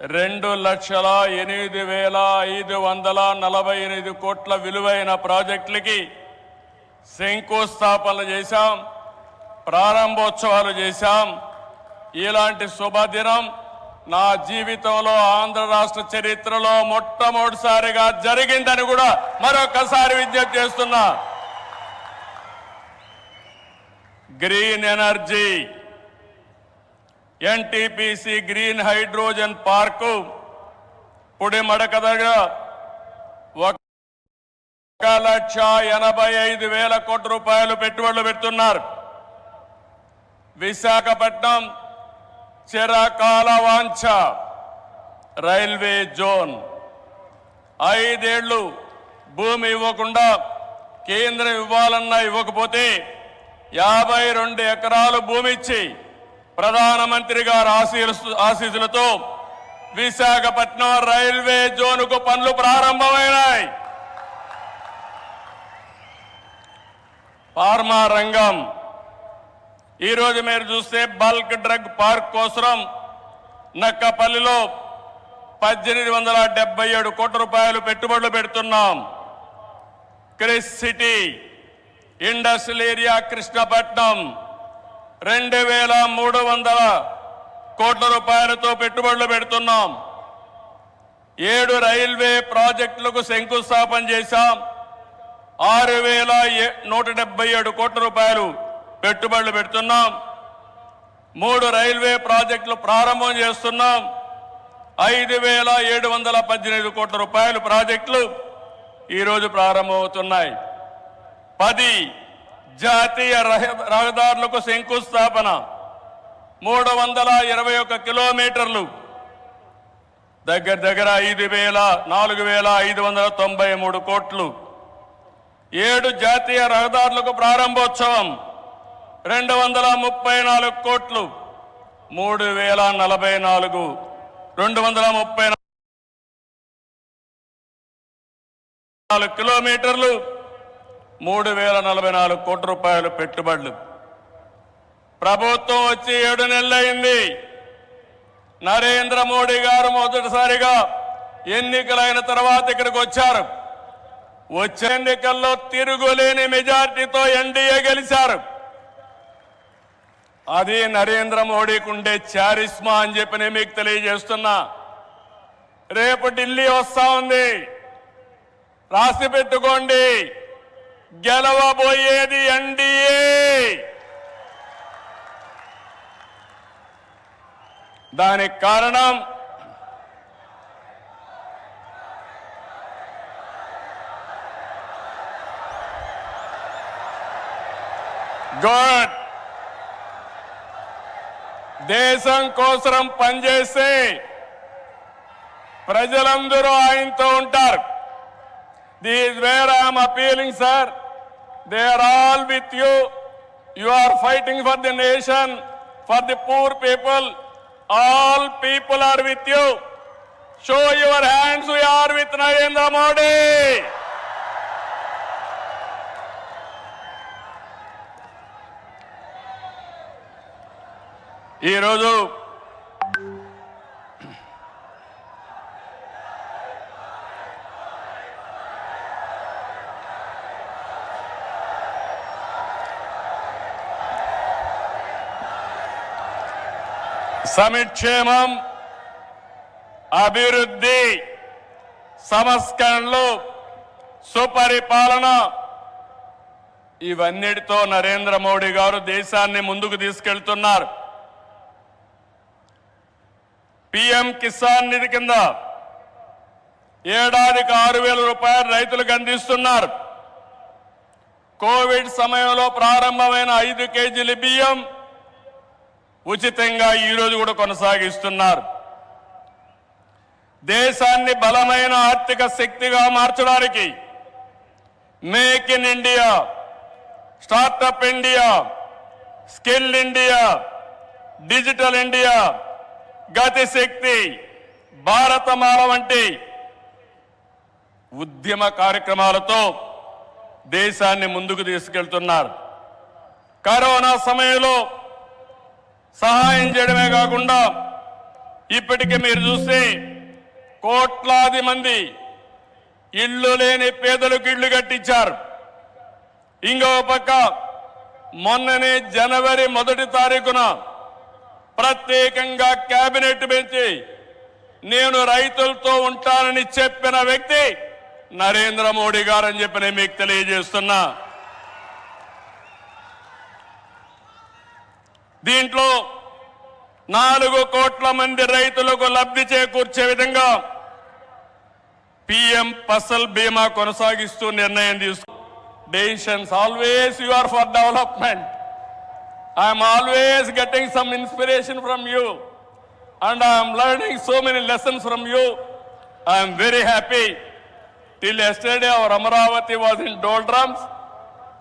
రెండు లక్షల ఎనిమిది వేల ఐదు వందల నలభై ఎనిమిది కోట్ల విలువైన ప్రాజెక్టులకి శంకుస్థాపనలు చేశాం ప్రారంభోత్సవాలు చేశాం. ఇలాంటి శుభదినం నా జీవితంలో ఆంధ్ర రాష్ట్ర చరిత్రలో మొట్టమొదటిసారిగా జరిగిందని కూడా మరొకసారి విజ్ఞప్తి చేస్తున్నా. Green energy NTPC green hydrogen park Pudimadaka దగ్గర ఒక లక్ష ఎనభై ఐదు వేల కోట్ల రూపాయలు పెట్టుబడులు పెడుతున్నారు. విశాఖపట్నం చిరకాల వాంఛ రైల్వే జోన్. ఐదేళ్ళు భూమి ఇవ్వకుండా కేంద్రం ఇవ్వాలన్నా ఇవ్వకపోతే యాభై రెండు ఎకరాలు భూమి ఇచ్చి ప్రధానమంత్రి గారు ఆశీస్సు ఆశీస్సులతో విశాఖపట్నం రైల్వే జోన్కు పనులు ప్రారంభమైనాయి. ఫార్మా రంగం. ఈరోజు మీరు చూస్తే బల్క్ డ్రగ్ పార్క్ కోసం నక్కపల్లిలో పద్దెనిమిది వందల డెబ్బై ఏడు కోట్ల రూపాయలు పెట్టుబడులు పెడుతున్నాం. Kris city industrial area Krishnapatnam. రెండు వేల మూడు వందల కోట్ల రూపాయలతో పెట్టుబడులు పెడుతున్నాం. ఏడు రైల్వే ప్రాజెక్టులకు శంకుస్థాపన చేశాం. ఆరు వేల ఏ- నూట డెబ్బై ఏడు కోట్ల రూపాయలు పెట్టుబడులు పెడుతున్నాం. మూడు రైల్వే ప్రాజెక్టులు ప్రారంభం చేస్తున్నాం. ఐదు వేల ఏడు వందల పద్దెనిమిది కోట్ల రూపాయలు ప్రాజెక్టులు ఈరోజు ప్రారంభమవుతున్నాయి. పది జాతీయ రహ- రహదారులకు శంకుస్థాపన. మూడు వందల ఇరవై ఒక్క కిలోమీటర్లు. దగ్గర దగ్గర ఐదు వేల నాలుగు వేల ఐదు వందల తొంభై మూడు కోట్లు. ఏడు జాతీయ రహదారులకు ప్రారంభోత్సవం. రెండు వందల ముప్పై నాలుగు కోట్లు. మూడు వేల నలభై నాలుగు. రెండు వందల ముప్పై నాలుగు కిలోమీటర్లు. మూడు వేల నలభై నాలుగు కోట్ల రూపాయలు పెట్టుబడులు. ప్రభుత్వం వచ్చి ఏడు నెలలైంది. నరేంద్ర మోడీ గారు మొదటిసారిగా ఎన్నికలైన తర్వాత ఇక్కడికి వచ్చారు. వచ్చే ఎన్నికల్లో తిరుగులేని మెజార్టీతో ఎన్డీఏ గెలిచారు. అది నరేంద్ర మోడీకి ఉండే చారిస్మా అని చెప్పి నేను మీకు తెలియజేస్తున్నా. రేపు ఢిల్లీ వస్తా ఉంది. రాసి పెట్టుకోండి. గెలవబోయేది ఎన్డీఏ. దానికి కారణం గుడ్. దేశం కోసం పనిచేస్తే ప్రజలందరూ ఆయనతో ఉంటారు. these where I'm appealing sir they are all with you you are fighting for the nation for the poor people all people are with you show your hands we are with Narendra Modi ఈరోజు సమిక్షేమం అభివృద్ధి సంస్కరణలు సుపరిపాలన ఇవన్నిటితో నరేంద్ర మోడీ గారు దేశాన్ని ముందుకు తీసుకెళ్తున్నారు. PM Kisan నిధి కింద ఏడాదికి ఆరు వేల రూపాయలు రైతులకు అందిస్తున్నారు. కోవిడ్ సమయంలో ప్రారంభమైన ఐదు కేజీల బియ్యం ఉచితంగా ఈరోజు కూడా కొనసాగిస్తున్నారు. దేశాన్ని బలమైన ఆర్థిక శక్తిగా మార్చడానికి make in India startup India skill India digital India Gati Shakti Bharatmala వంటి ఉద్యమ కార్యక్రమాలతో దేశాన్ని ముందుకు తీసుకెళ్తున్నారు. కరోనా సమయంలో సహాయం చేయడమే కాకుండా ఇప్పటికి మీరు చూస్తే కోట్లాది మంది ఇళ్ళు లేని పేదలకు ఇళ్ళు కట్టించారు. ఇంకో పక్క మొన్ననే జనవరి మొదటి తారీఖున ప్రత్యేకంగా కేబినెట్ పెంచి నేను రైతులతో ఉంటానని చెప్పిన వ్యక్తి నరేంద్ర మోడీ గారని చెప్పి నేను మీకు తెలియజేస్తున్నా. దీంట్లో నాలుగు కోట్ల మంది రైతులకు లబ్ధి చేకూర్చే విధంగా పిఎం ఫసల్ బీమా కొనసాగిస్తూ నిర్ణయం తీసుకు decisions always you are for development. I'm always getting some inspiration from you. And I'm learning so many lessons from you. I'm very happy. Till yesterday our Amaravati was in doldrums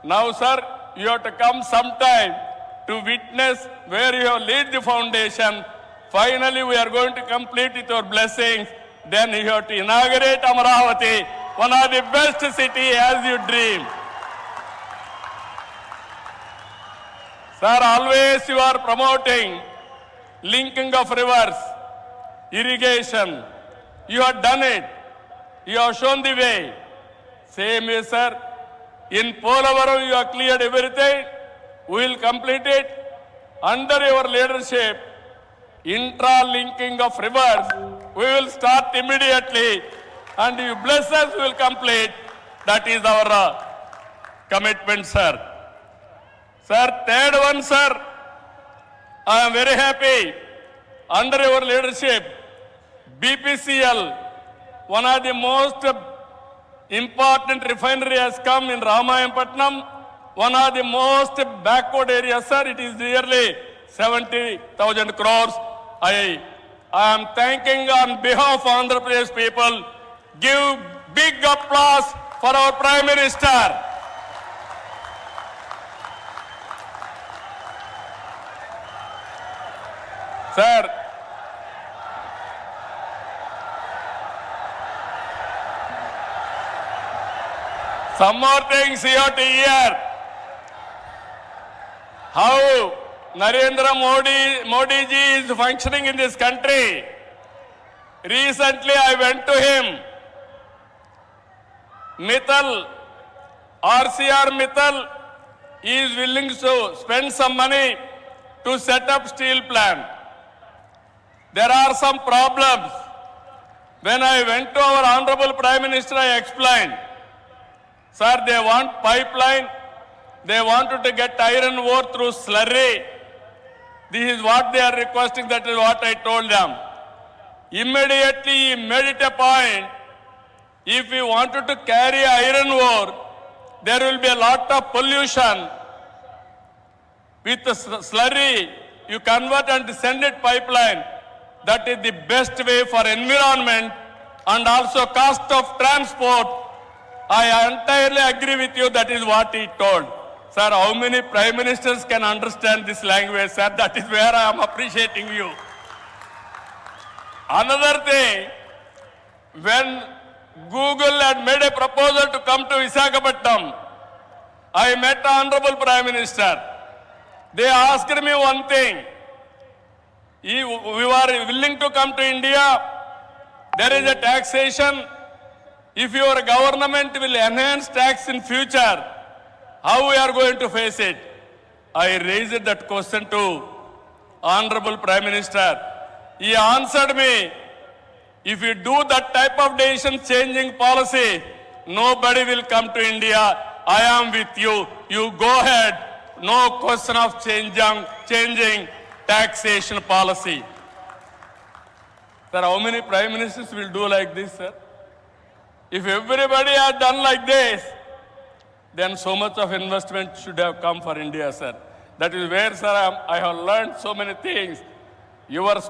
Now, sir, you have come some time. To witness where you have laid the foundation. Finally, we are going to complete with your blessings. Then you have to inaugurate Amaravati, one of the best city as you dream. Sir, always you are promoting linking of rivers, irrigation. You have done it. You have shown the way. Same way, sir. In Polavaram, you have cleared everything. We will complete it. Under your leadership, intra-linking of rivers, we will start immediately. And you bless us, we will complete. That is our uh, commitment, sir. Sir, third one, sir. I am very happy. Under your leadership, BPCL, one of the most important refinery has come in Ramayampatnam, one of the most backward areas, sir. It is nearly 70,000 crores. I, I am thanking on behalf of Andhra Pradesh people. Give big applause for our Prime Minister. Sir, Some more things here to hear. How Narendra Modi, Modi ji is functioning in this country. Recently I went to him. Mittal, RCR Mittal is willing to spend some money to set up steel plant. There are some problems. When I went to our Honorable Prime Minister, I explained. Sir, they want pipeline. They wanted to get iron ore through slurry. This is what they are requesting. That is what I told them. Immediately he made it a point. If we wanted to carry iron ore, there will be a lot of pollution. With slurry, you convert and send it pipeline. That is the best way for environment and also cost of transport I entirely agree with you. That is what he told. Sir, how many prime ministers can understand this language, sir? That is where I am appreciating you. Another thing, when Google had made a proposal to come to Visakhapatnam, I met the Honorable Prime Minister. They asked me one thing. He- We were willing to come to India. There is a taxation if your government will enhance tax in future, how we are going to face it? I raised that question to Honorable Prime Minister. He answered me, if you do that type of decision changing policy, nobody will come to India. I am with you. You go ahead. No question of changing, changing taxation policy. Sir, how many prime ministers will do like this, sir? If everybody had done like this, then so much of investment should have come for India, sir. That is where, sir, I have learned so many things. Your